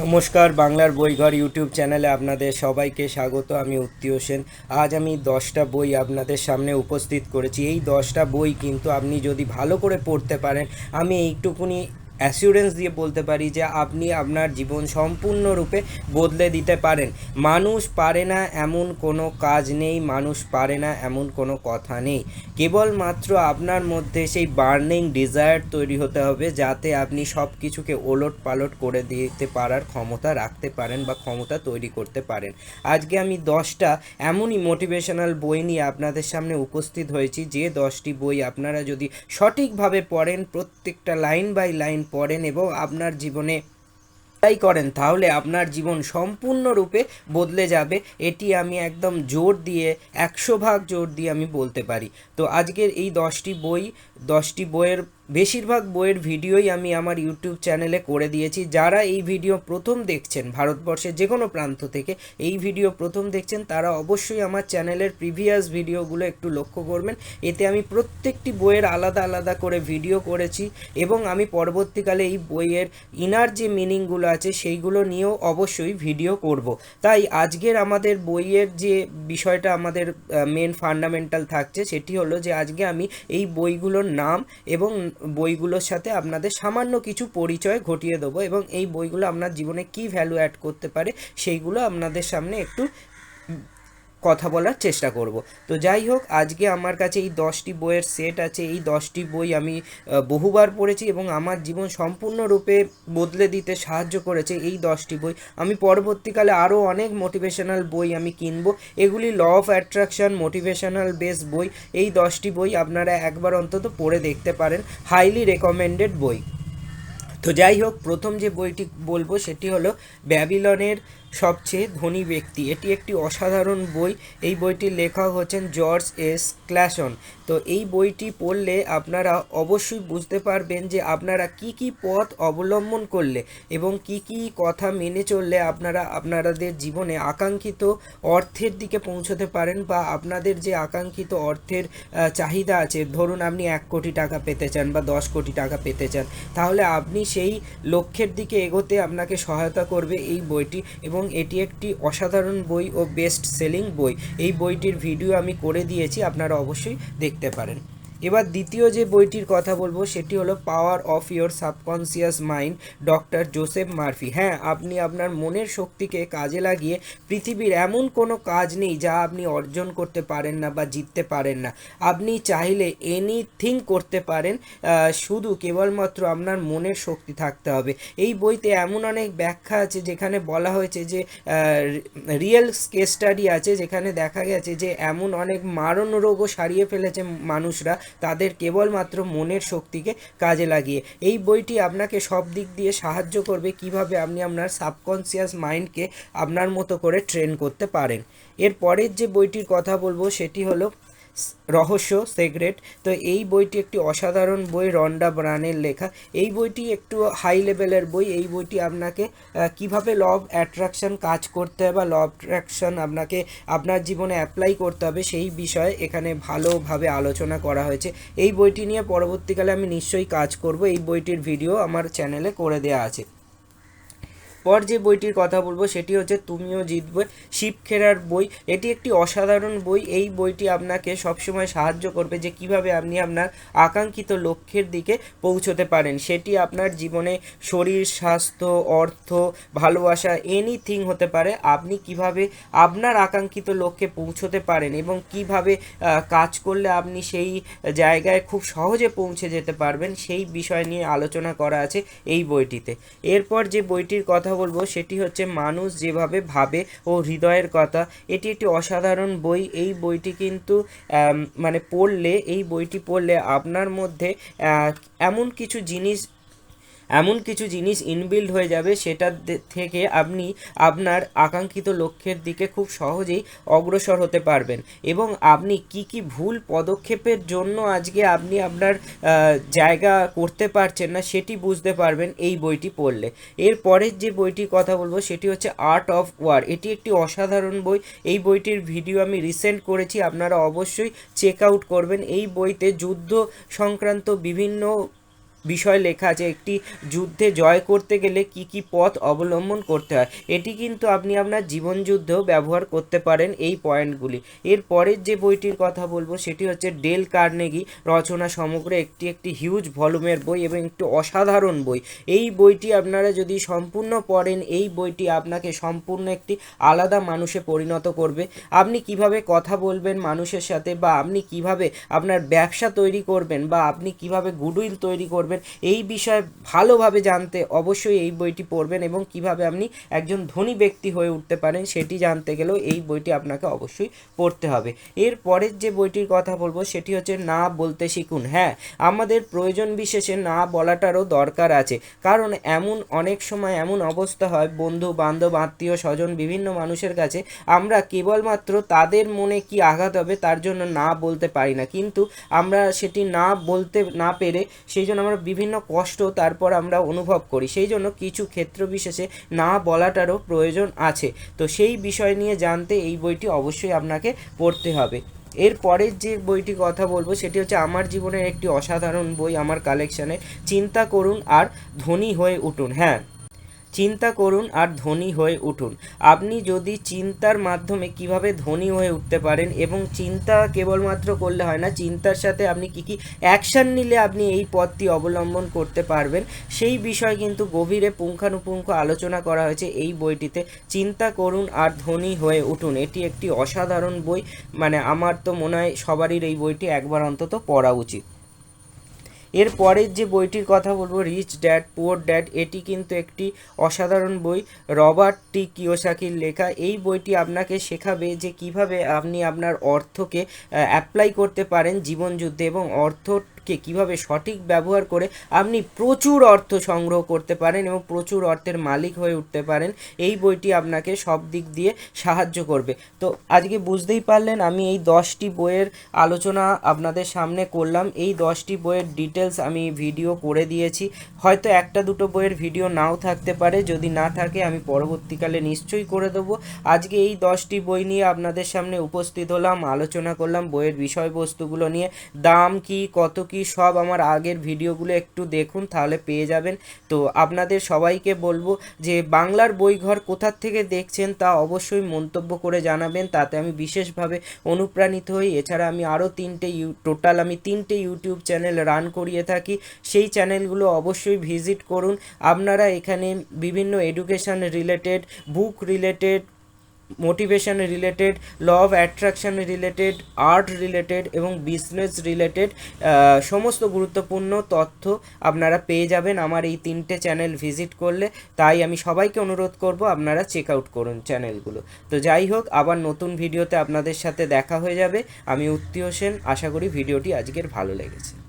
নমস্কার, বাংলার বইঘর ইউটিউব চ্যানেলে আপনাদের সবাইকে স্বাগত। আমি উত্তীয় সেন। আজ আমি দশটা বই আপনাদের সামনে উপস্থিত করেছি। এই দশটা বই কিন্তু আপনি যদি ভালো করে পড়তে পারেন, আমি এইটুকুনি অ্যাসিউরেন্স দিয়ে বলতে পারি যে আপনি আপনার জীবন সম্পূর্ণরূপে বদলে দিতে পারেন। মানুষ পারে না এমন কোনো কাজ নেই, মানুষ পারে না এমন কোনো কথা নেই। কেবলমাত্র আপনার মধ্যে সেই বার্নিং ডিজায়ার তৈরি হতে হবে যাতে আপনি সব কিছুকে ওলট পালট করে দিতে পারার ক্ষমতা রাখতে পারেন বা ক্ষমতা তৈরি করতে পারেন। আজকে আমি দশটা এমনই মোটিভেশনাল বই নিয়ে আপনাদের সামনে উপস্থিত হয়েছি। যে দশটি বই আপনারা যদি সঠিকভাবে পড়েন, প্রত্যেকটা লাইন বাই লাইন পড়েন এবং আপনার জীবনে তাই করেন, তাহলে আপনার জীবন সম্পূর্ণরূপে বদলে যাবে। এটি আমি একদম জোর দিয়ে, একশো ভাগ জোর দিয়ে আমি বলতে পারি। তো আজকের এই দশটি বই, দশটি বইয়ের বেশিরভাগ বইয়ের ভিডিওই আমি আমার ইউটিউব চ্যানেলে করে দিয়েছি। যারা এই ভিডিও প্রথম দেখছেন, ভারতবর্ষের যে কোনো প্রান্ত থেকে এই ভিডিও প্রথম দেখছেন, তারা অবশ্যই আমার চ্যানেলের প্রিভিয়াস ভিডিওগুলো একটু লক্ষ্য করবেন। এতে আমি প্রত্যেকটি বইয়ের আলাদা আলাদা করে ভিডিও করেছি এবং আমি পরবর্তীকালে এই বইয়ের ইনার যে মিনিংগুলো আছে, সেইগুলো নিয়েও অবশ্যই ভিডিও করব। তাই আজকের আমাদের বইয়ের যে বিষয়টা আমাদের মেন ফান্ডামেন্টাল থাকছে, সেটি হলো যে আজকে আমি এই বইগুলোর নাম এবং বইগুলোর সাথে আপনাদের সামান্য কিছু পরিচয় ঘটিয়ে দেবো এবং এই বইগুলো আপনার জীবনে কি ভ্যালু অ্যাড করতে পারে, সেইগুলো আপনাদের সামনে একটু কথা বলার চেষ্টা করব। তো যাই হোক, আজকে আমার কাছে এই দশটি বইয়ের সেট আছে। এই দশটি বই আমি বহুবার পড়েছি এবং আমার জীবন সম্পূর্ণরূপে বদলে দিতে সাহায্য করেছে এই দশটি বই। আমি পরবর্তীকালে আরও অনেক মোটিভেশনাল বই আমি কিনবো। এগুলি law of attraction motivational base বই। এই দশটি বই আপনারা একবার অন্তত পড়ে দেখতে পারেন। হাইলি রেকমেন্ডেড বই। তো যাই হোক, প্রথম যে বইটি বলব সেটি হলো ব্যাবিলনের সবচেয়ে ধনী ব্যক্তি। এটি একটি অসাধারণ বই। এই বইটির লেখক হচ্ছেন জর্জ এস ক্ল্যাশন। তো এই বইটি পড়লে আপনারা অবশ্যই বুঝতে পারবেন যে আপনারা কি কি পথ অবলম্বন করলে এবং কি কি কথা মেনে চললে আপনারা আপনাদের জীবনে আকাঙ্ক্ষিত অর্থের দিকে পৌঁছতে পারেন বা আপনাদের যে আকাঙ্ক্ষিত অর্থের চাহিদা আছে, ধরুন আপনি এক কোটি টাকা পেতে চান বা দশ কোটি টাকা পেতে চান, তাহলে আপনি সেই লক্ষ্যের দিকে এগোতে আপনাকে সহায়তা করবে এই বইটি এবং এটি একটি অসাধারণ বই ও বেস্ট সেলিং বই। এই বইটির ভিডিও আমি করে দিয়েছি, আপনারা অবশ্যই দেখতে পারেন। এবার দ্বিতীয় যে বইটির কথা বলব, সেটি হলো power of your subconscious mind doctor Joseph Murphy হ্যাঁ আপনি আপনার মনের শক্তিকে কাজে লাগিয়ে পৃথিবীর এমন কোনো কাজ নেই যা আপনি অর্জন করতে পারেন না বা জিততে পারেন না। আপনি চাইলে এনিথিং করতে পারেন শুধু কেবলমাত্র আপনার মনের শক্তি থাকতে হবে। এই বইতে এমন অনেক ব্যাখ্যা আছে যেখানে বলা হয়েছে যে রিয়েল কেস স্টাডি আছে যেখানে দেখা গেছে যে এমন অনেক মারণ রোগও সারিয়ে ফেলেছে মানুষরা তাদের কেবলমাত্র মনের শক্তিকে কাজে লাগিয়ে। এই বইটি আপনাকে সব দিক দিয়ে সাহায্য করবে কীভাবে আপনি আপনার সাবকনসিয়াস মাইন্ডকে আপনার মতো করে ট্রেন করতে পারেন। এর পরের যে বইটির কথা বলব সেটি হলো রহস্য সেগ্রেট তো এই বইটি একটি অসাধারণ বই, রন্ডা ব্রানের লেখা। এই বইটি একটু হাই লেভেলের বই। এই বইটি আপনাকে কীভাবে ল অফ অ্যাট্রাকশন কাজ করতে হবে বা ল অফ অ্যাট্রাকশন আপনাকে আপনার জীবনে অ্যাপ্লাই করতে হবে সেই বিষয়ে এখানে ভালোভাবে আলোচনা করা হয়েছে। এই বইটি নিয়ে পরবর্তীকালে আমি নিশ্চয়ই কাজ করব। এই বইটির ভিডিও আমার চ্যানেলে করে দেওয়া আছে। পর যে বইটির কথা বলব সেটি হচ্ছে তুমিও জিতবে। শিবখেরার বই। এটি একটি অসাধারণ বই। এই বইটি আপনাকে সবসময় সাহায্য করবে যে কীভাবে আপনি আপনার আকাঙ্ক্ষিত লক্ষ্যের দিকে পৌঁছতে পারেন। সেটি আপনার জীবনে শরীর, স্বাস্থ্য, অর্থ, ভালোবাসা এনিথিং হতে পারে। আপনি কীভাবে আপনার আকাঙ্ক্ষিত লক্ষ্যে পৌঁছতে পারেন এবং কীভাবে কাজ করলে আপনি সেই জায়গায় খুব সহজে পৌঁছে যেতে পারবেন, সেই বিষয় নিয়ে আলোচনা করা আছে এই বইটিতে। এরপর যে বইটির কথা বলব, সেটি হচ্ছে মানুষ যেভাবে ভাবে ও হৃদয়ের কথা। এটি একটি অসাধারণ বই। এই বইটি কিন্তু মানে পড়লে, এই বইটি পড়লে আপনার মধ্যে এমন কিছু জিনিস এমন কিছু জিনিস ইনবিল্ড হয়ে যাবে সেটা থেকে আপনি আপনার আকাঙ্ক্ষিত লক্ষ্যের দিকে খুব সহজেই অগ্রসর হতে পারবেন। এবং আপনি কি কি ভুল পদক্ষেপের জন্য আজকে আপনি আপনার জায়গা করতে পারছেন না সেটি বুঝতে পারবেন এই বইটি পড়লে। এর পরের যে বইটির কথা বলব সেটি হচ্ছে আর্ট অফ ওয়ার এটি একটি অসাধারণ বই। এই বইটির ভিডিও আমি রিসেন্ট করেছি, আপনারা অবশ্যই চেক আউট করবেন। এই বইতে যুদ্ধ সংক্রান্ত বিভিন্ন বিষয় লেখা আছে, একটি যুদ্ধে জয় করতে গেলে কি কি পথ অবলম্বন করতে হয়। এটি কিন্তু আপনি আপনার জীবন যুদ্ধেও ব্যবহার করতে পারেন এই পয়েন্টগুলি। এর পরের যে বইটির কথা বলব, সেটি হচ্ছে ডেল কার্নেগি রচনা সমগ্র একটি একটি হিউজ ভলিউমের বই এবং একটি অসাধারণ বই। এই বইটি আপনারা যদি সম্পূর্ণ পড়েন, এই বইটি আপনাকে সম্পূর্ণ একটি আলাদা মানুষে পরিণত করবে। আপনি কীভাবে কথা বলবেন মানুষের সাথে বা আপনি কীভাবে আপনার ব্যবসা তৈরি করবেন বা আপনি কীভাবে গুডউইল তৈরি করবেন এই বিষয়ে ভালোভাবে জানতে অবশ্যই এই বইটি পড়বেন এবং কীভাবে আপনি একজন ধনী ব্যক্তি হয়ে উঠতে পারেন সেটি জানতে গেলেও এই বইটি আপনাকে অবশ্যই পড়তে হবে। এর পরের যে বইটির কথা বলব সেটি হচ্ছে না বলতে শিখুন। হ্যাঁ আমাদের প্রয়োজন বিশেষে না বলাটারও দরকার আছে। কারণ এমন অনেক সময় এমন অবস্থা হয়, বন্ধু, বান্ধব, আত্মীয়, স্বজন, বিভিন্ন মানুষের কাছে আমরা কেবলমাত্র তাদের মনে কি আঘাত হবে তার জন্য না বলতে পারি না। কিন্তু আমরা সেটি না বলতে না পেরে সেই জন্য আমরা বিভিন্ন কষ্ট তারপর আমরা অনুভব করি। সেই জন্য কিছু ক্ষেত্র বিশেষে না বলাটারও প্রয়োজন আছে। তো সেই বিষয় নিয়ে জানতে এই বইটি অবশ্যই আপনাকে পড়তে হবে। এর পরের যে বইটি কথা বলব, সেটি হচ্ছে আমার জীবনের একটি অসাধারণ বই, আমার কালেকশানে চিন্তা করুন আর ধনী হয়ে উঠুন। হ্যাঁ চিন্তা করুন আর ধনী হয়ে উঠুন। আপনি যদি চিন্তার মাধ্যমে কীভাবে ধনী হয়ে উঠতে পারেন এবং চিন্তা কেবলমাত্র করলে হয় না, চিন্তার সাথে আপনি কি কি অ্যাকশান নিলে আপনি এই পথটি অবলম্বন করতে পারবেন, সেই বিষয় কিন্তু গভীরে পুঙ্খানুপুঙ্খ আলোচনা করা হয়েছে এই বইটিতে। চিন্তা করুন আর ধনী হয়ে উঠুন। এটি একটি অসাধারণ বই। মানে আমার তো মনে হয় সবারই এই বইটি একবার অন্তত পড়া উচিত। এর পরের যে বইটির কথা বলব রিচ ড্যাড পুয়ার ড্যাড এটি কিন্তু একটি অসাধারণ বই। রবার্ট টি কিওসাকির লেখা। এই বইটি আপনাকে শেখাবে যে কীভাবে আপনি আপনার অর্থকে অ্যাপ্লাই করতে পারেন জীবনযুদ্ধে এবং অর্থকে কীভাবে সঠিক ব্যবহার করে আপনি প্রচুর অর্থ সংগ্রহ করতে পারেন এবং প্রচুর অর্থের মালিক হয়ে উঠতে পারেন, এই বইটি আপনাকে সব দিক দিয়ে সাহায্য করবে। তো আজকে বুঝতেই পারলেন, আমি এই দশটি বইয়ের আলোচনা আপনাদের সামনে করলাম। এই দশটি বইয়ের ডিটেলস আমি ভিডিও করে দিয়েছি। হয়তো একটা দুটো বইয়ের ভিডিও নাও থাকতে পারে, যদি না থাকে আমি পরবর্তীকালে নিশ্চয়ই করে দেবো। আজকে এই দশটি বই নিয়ে আপনাদের সামনে উপস্থিত হলাম, আলোচনা করলাম, বইয়ের বিষয়বস্তুগুলো নিয়ে, দাম কি, কত কি সব আমার আগের ভিডিওগুলো একটু দেখুন তাহলে পেয়ে যাবেন। তো আপনাদের সবাইকে বলব যে বাংলার বইঘর কোথার থেকে দেখছেন তা অবশ্যই মন্তব্য করে জানাবেন। তাতে আমি বিশেষভাবে অনুপ্রাণিত হই। এছাড়া আমি আরও তিনটে ইউ, টোটাল আমি তিনটে ইউটিউব চ্যানেল রান করিয়ে থাকি। সেই চ্যানেলগুলো অবশ্যই ভিজিট করুন। আপনারা এখানে বিভিন্ন education related, book related motivation related law of attraction related art related এবং বিজনেস রিলেটেড সমস্ত গুরুত্বপূর্ণ তথ্য আপনারা পেয়ে যাবেন আমার এই তিনটে চ্যানেল ভিজিট করলে। তাই আমি সবাইকে অনুরোধ করব আপনারা চেক আউট করুন চ্যানেলগুলো তো যাই হোক, আবার নতুন ভিডিওতে আপনাদের সাথে দেখা হয়ে যাবে। আমি উত্তীয় সেন, আশা করি ভিডিওটি আজকের ভালো লেগেছে।